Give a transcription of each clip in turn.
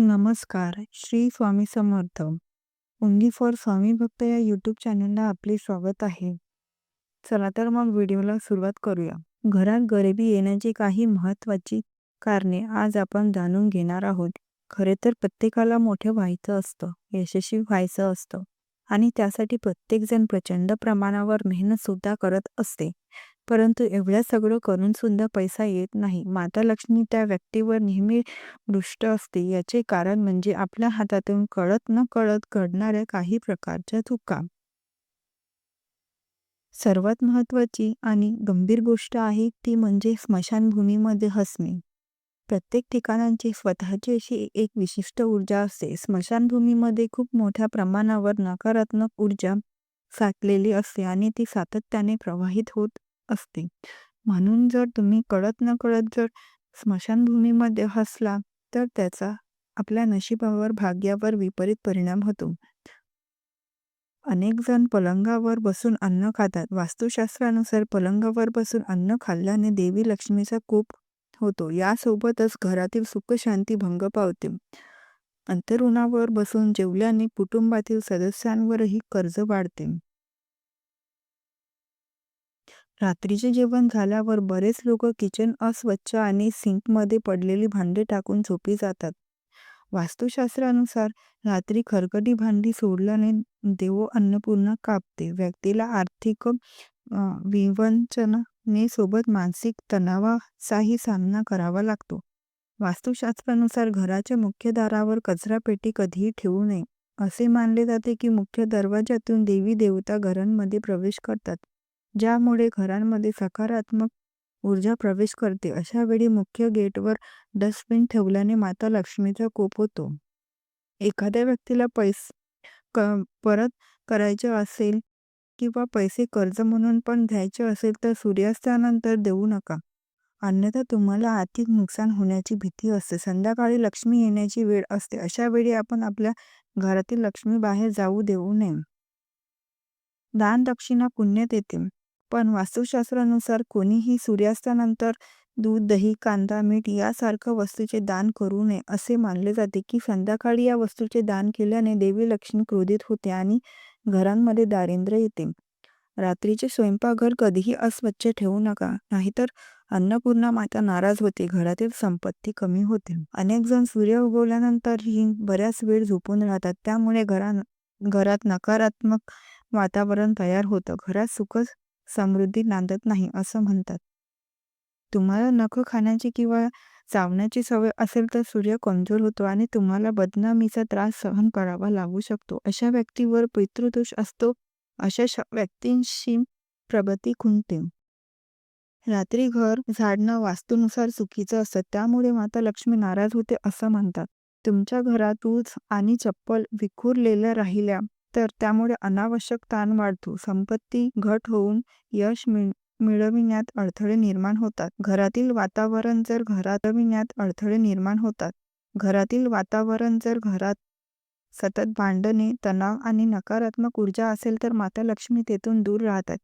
नमस्कार. Shri Swami Samarth. Only for स्वामी भक्त या यूट्यूब चॅनलला आपले स्वागत आहे. चला तर मग व्हिडिओला सुरुवात करूया. घरात गरिबी येण्याची काही महत्त्वाची कारणे आज आपण जाणून घेणार आहोत. खरे तर प्रत्येकाला मोठं व्हायचं असतं, यशस्वी व्हायचं असतं आणि त्यासाठी प्रत्येकजण प्रचंड प्रमाणावर मेहनत सुद्धा करत असते. परंतु एवढं सगळं करून सुद्धा पैसा येत नाही. माता लक्ष्मी त्या व्यक्तीवर नेहमी दृष्ट असते. याचे कारण म्हणजे आपल्या हातातून कळत नकळत घडणाऱ्या काही प्रकारच्या चुका. सर्वात महत्त्वाची आणि गंभीर गोष्ट आहे ती म्हणजे स्मशानभूमीमध्ये हसणे. प्रत्येक ठिकाणांची स्वतःची अशी एक विशिष्ट ऊर्जा असते. स्मशानभूमीमध्ये खूप मोठ्या प्रमाणावर नकारात्मक ऊर्जा साठलेली असते आणि ती सातत्याने प्रवाहित होत असते. म्हणून जर तुम्ही कळत नकळत जर स्मशानभूमीमध्ये हसला तर त्याचा आपल्या नशिबावर, भाग्यावर विपरीत परिणाम होतो. अनेक जण पलंगावर बसून अन्न खातात. वास्तुशास्त्रानुसार पलंगावर बसून अन्न खाल्ल्याने देवी लक्ष्मीचा कोप होतो. यासोबतच घरातील सुख-शांती भंग पावते. अंथरुणावर बसून जेवल्याने कुटुंबातील सदस्यांवरही कर्ज वाढते. रात्रीचे जेवण झाल्यावर बरेच लोक किचन अस्वच्छ आणि सिंकमध्ये पडलेली भांडी टाकून झोपी जातात. वास्तुशास्त्रानुसार रात्री खरकटी भांडी सोडल्याने देवो अन्नपूर्णा कापते. व्यक्तीला आर्थिक विवंचने सोबत मानसिक तणावाचाही सामना करावा लागतो. वास्तुशास्त्रानुसार घराच्या मुख्य दारावर कचरापेटी कधीही ठेवू नये. असे मानले जाते की मुख्य दरवाजातून देवी देवता घरांमध्ये प्रवेश करतात, ज्यामुळे घरांमध्ये सकारात्मक ऊर्जा प्रवेश करते. अशा वेळी मुख्य गेटवर डस्टबिन ठेवल्याने माता लक्ष्मीचा कोप होतो. एखाद्या व्यक्तीला पैसे परत करायचे असेल किंवा पैसे कर्ज म्हणून पण घ्यायचे असेल तर सूर्यास्तानंतर देऊ नका. अन्यथा तुम्हाला आर्थिक नुकसान होण्याची भीती असते. संध्याकाळी लक्ष्मी येण्याची वेळ असते. अशा वेळी आपण आपल्या घरातील लक्ष्मी बाहेर जाऊ देऊ नये. दान दक्षिणा येते पण वास्तुशास्त्रानुसार कोणीही सूर्यास्तानंतर दूध, दही, कांदा, मीठ यासारख्या वस्तूंचे दान करू नये. असे मानले जाते की संध्याकाळी या वस्तूंचे दान केल्याने देवी लक्ष्मी क्रोधित होते आणि घरांमध्ये दारिद्र्य येते. रात्रीचे स्वयंपाकघर कधीही अस्वच्छ ठेवू नका, नाहीतर अन्नपूर्णा माता नाराज होते. घरातील संपत्ती कमी होते. अनेक जण सूर्य उगवल्यानंतरही बऱ्याच वेळ झोपून राहतात. त्यामुळे घरात नकारात्मक वातावरण तयार होतं. घरात सुख समृद्धी नांदत नाही असं म्हणतात. तुम्हाला नखं खाण्याची किंवा चावण्याची सवय असेल तर सूर्य कमजोर होतो आणि तुम्हाला बदनामीचा त्रास सहन करावा लागू शकतो. अशा व्यक्तीवर पितृदोष असतो. अशा व्यक्तींशी प्रगती खुंटते. रात्री घर झाडणं वास्तूनुसार चुकीचं असतं. त्यामुळे माता लक्ष्मी नाराज होते असं म्हणतात. तुमच्या घरात दूध आणि चप्पल विखुरलेल्या राहिल्या तर त्यामुळे अनावश्यक ताण वाढतो. संपत्ती घट होऊन यश मिळविण्यात अडथळे निर्माण होतात. घरातील वातावरण जर घरात अडथळे निर्माण होतात. घरातील वातावरण जर घरात सतत भांडणे, तणाव आणि नकारात्मक ऊर्जा असेल तर माता लक्ष्मी तेथून दूर राहतात.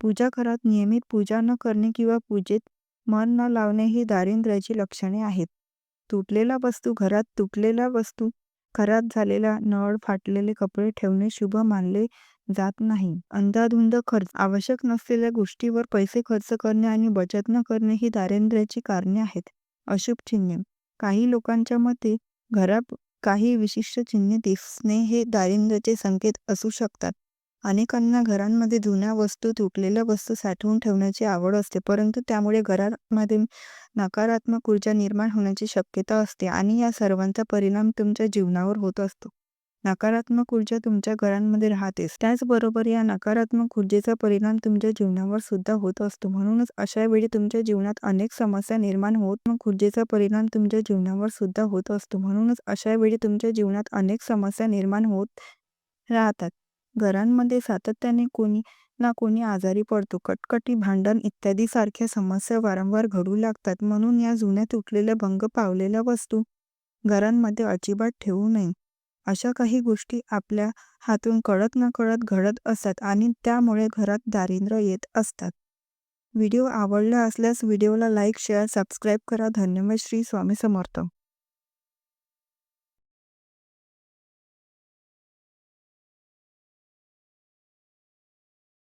पूजा घरात नियमित पूजा न करणे किंवा पूजेत मन न लावणे ही दारिद्र्याची लक्षणे आहेत. तुटलेल्या वस्तू घरात तुटलेल्या वस्तू, खराब झालेला नळ, फाटलेले कपडे ठेवणे शुभ मानले जात नाही. अंधाधुंद खर्च आवश्यक नसलेल्या गोष्टीवर पैसे खर्च करणे आणि बचत न करणे ही दारिद्र्याची कारणे आहेत. अशुभ चिन्हे काही लोकांच्या मते घरात काही विशिष्ट चिन्हे दिसणे हे दारिद्र्याचे संकेत असू शकतात. अनेकांना घरांमध्ये जुन्या वस्तू, तुटलेल्या वस्तू साठवून ठेवण्याची आवड असते, परंतु त्यामुळे घरामध्ये नकारात्मक ऊर्जा निर्माण होण्याची शक्यता असते आणि या सर्वांचा परिणाम तुमच्या जीवनावर होत असतो. नकारात्मक ऊर्जा तुमच्या घरांमध्ये राहतेच. त्याचबरोबर या नकारात्मक ऊर्जेचा परिणाम तुमच्या जीवनावर सुद्धा होत असतो. म्हणूनच अशा वेळी तुमच्या जीवनात अनेक समस्या निर्माण होत मग ऊर्जेचा परिणाम तुमच्या जीवनावर सुद्धा होत असतो. म्हणूनच अशा वेळी तुमच्या जीवनात अनेक समस्या निर्माण होत राहतात. घरांमध्ये सातत्याने कोणी ना कोणी आजारी पडतो. कटकटी, भांडण इत्यादी सारख्या समस्या वारंवार घडू लागतात. म्हणून या जुन्या तुटलेल्या, भंग पावलेल्या वस्तू घरांमध्ये अजिबात ठेवू नये. अशा काही गोष्टी आपल्या हातून कळत नकळत घडत असतात आणि त्यामुळे घरात दारिद्र्य येत असतात. व्हिडिओ आवडला असल्यास व्हिडिओला लाईक, शेअर, सबस्क्राईब करा. धन्यवाद. श्री स्वामी समर्थ.